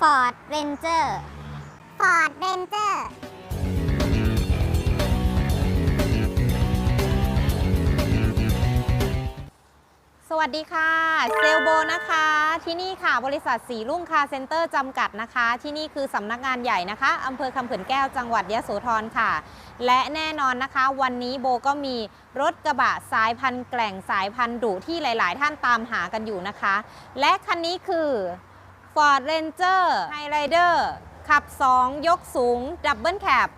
Ford Ranger Ford Ranger สวัสดีค่ะ เซลโบนะคะ ที่นี่ค่ะบริษัทสีรุ่งคาร์เซ็นเตอร์จำกัดนะคะ ที่นี่คือสำนักงานใหญ่นะคะอำเภอคำเขื่อนแก้วจังหวัดยะโสธรค่ะ และแน่นอนนะคะ วันนี้โบก็มีรถกระบะสายพันธุ์แกล่งสายพันธุ์ดุที่หลาย ๆ ท่านตามหากันอยู่นะคะ และคันนี้คือ Ford Ranger Highrider ขับ 2 ยกสูง ดับเบิลแคป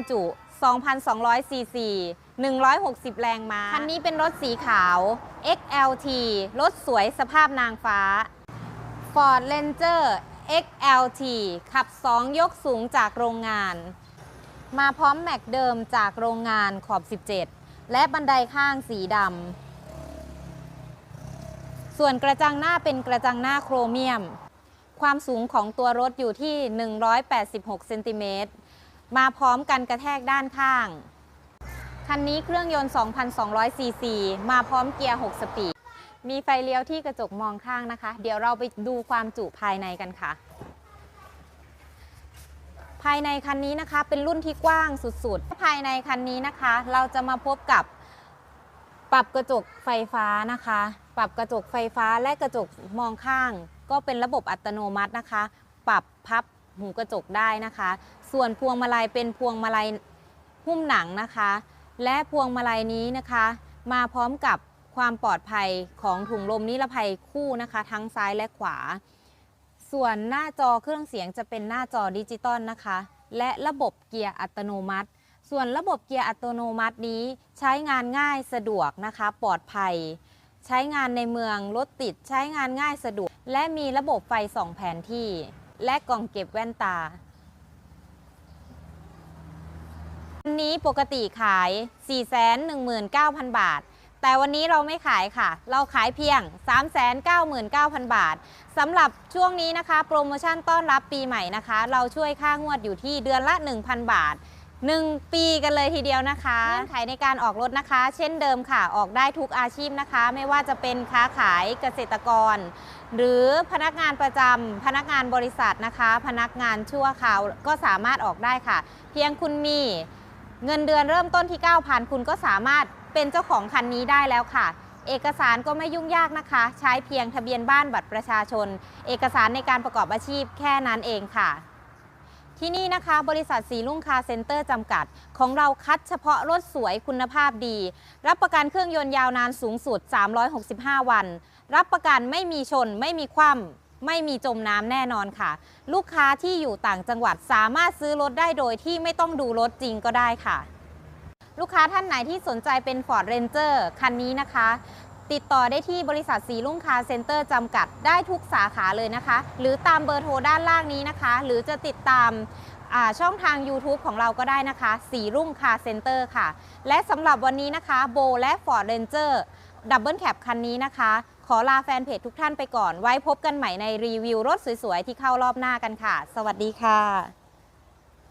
ความจุ 2,200 ซีซี 160 แรงม้า คันนี้เป็นรถสีขาว XLT รถสวยสภาพนางฟ้า Ford Ranger XLT ขับ 2 ยกสูงจากโรงงาน มาพร้อมแม็กเดิมจากโรงงานขอบ 17 และบันไดข้างสีดำ ส่วนกระจังหน้าเป็นกระจังหน้าโครเมียม ความสูงของตัวรถอยู่ที่ 186 เซนติเมตร มาพร้อมกันกระแทกด้านข้าง คันนี้เครื่องยนต์ 2,200 ซีซี มาพร้อมเกียร์ 6 สปีด มีไฟเลี้ยวที่กระจกมองข้างนะคะ เดี๋ยวเราไปดูความจุภายในกันค่ะ ภายในคันนี้นะคะเป็นรุ่นที่กว้างสุดๆ ภายในคันนี้นะคะ เราจะมาพบกับปรับกระจกไฟฟ้านะคะ ปรับกระจกไฟฟ้าและกระจกมองข้าง ก็เป็นระบบอัตโนมัตินะคะ ปรับพับ หูกระจกได้นะคะ ส่วนพวงมาลัยเป็นพวงมาลัยหุ้มหนังนะคะ และพวงมาลัยนี้นะคะ มาพร้อมกับความปลอดภัยของถุงลมนิรภัยคู่นะคะ ทั้งซ้ายและขวา ส่วนหน้าจอเครื่องเสียงจะเป็นหน้าจอดิจิตอลนะคะ และระบบเกียร์อัตโนมัติ ส่วนระบบเกียร์อัตโนมัตินี้ใช้งานง่ายสะดวกนะคะ ปลอดภัย ใช้งานในเมืองรถติดใช้งานง่ายสะดวก และมีระบบไฟส่องแผนที่ และกล่องเก็บแว่นตา วันนี้ปกติขาย 419,000 บาท แต่วันนี้เราไม่ขายค่ะ เราขายเพียง 399,000 บาทสำหรับช่วงนี้นะคะ โปรโมชั่นต้อนรับปีใหม่นะคะ เราช่วยค่างวดอยู่ที่เดือนละ 1,000 บาท 1 ปีกันเลยทีเดียวนะคะเงื่อนไขในการออกรถนะคะ เช่นเดิมค่ะออกได้ทุกอาชีพนะคะ ไม่ว่าจะเป็นค้าขายเกษตรกร หรือพนักงานประจำพนักงานบริษัทนะคะ พนักงานชั่วคราวก็สามารถออกได้ค่ะ เพียงคุณมีเงินเดือนเริ่มต้นที่ 9,000 คุณก็สามารถเป็นเจ้าของคันนี้ได้แล้วค่ะ เอกสารก็ไม่ยุ่งยากนะคะ ใช้เพียงทะเบียนบ้านบัตรประชาชน เอกสารในการประกอบอาชีพแค่นั้นเองค่ะ ที่นี่นะคะ บริษัทสีลุ่งคาร์เซ็นเตอร์จำกัด ของเราคัดเฉพาะรถสวยคุณภาพดี รับประกันเครื่องยนต์ยาวนานสูงสุด 365 วัน รับประกันไม่มีชน ไม่มีคว่ำไม่มีจมน้ำแน่นอนค่ะ ลูกค้าที่อยู่ต่างจังหวัดสามารถซื้อรถได้โดยที่ไม่ต้องดูรถจริงก็ได้ค่ะ ลูกค้าท่านไหนที่สนใจเป็น Ford Ranger คันนี้นะคะ ติดต่อได้ที่บริษัทสีลุ่งคาร์เซ็นเตอร์จำกัดได้ทุกสาขาเลยนะคะ หรือตามเบอร์โทรด้านล่างนี้นะคะ หรือจะติดตามาช่องทาง YouTube ของเราก็ได้นะคะ สีรุ่งคาร์เซ็นเตอร์ค่ะ และสำหรับวันนี้นะคะโบและ Ford Ranger ดับเบิลแคปคันนี้นะคะ ขอลาแฟนเพจทุกท่านไปก่อน ไว้พบกันใหม่ในรีวิวรถสวยๆ ที่เข้ารอบหน้ากันค่ะ สวัสดีค่ะ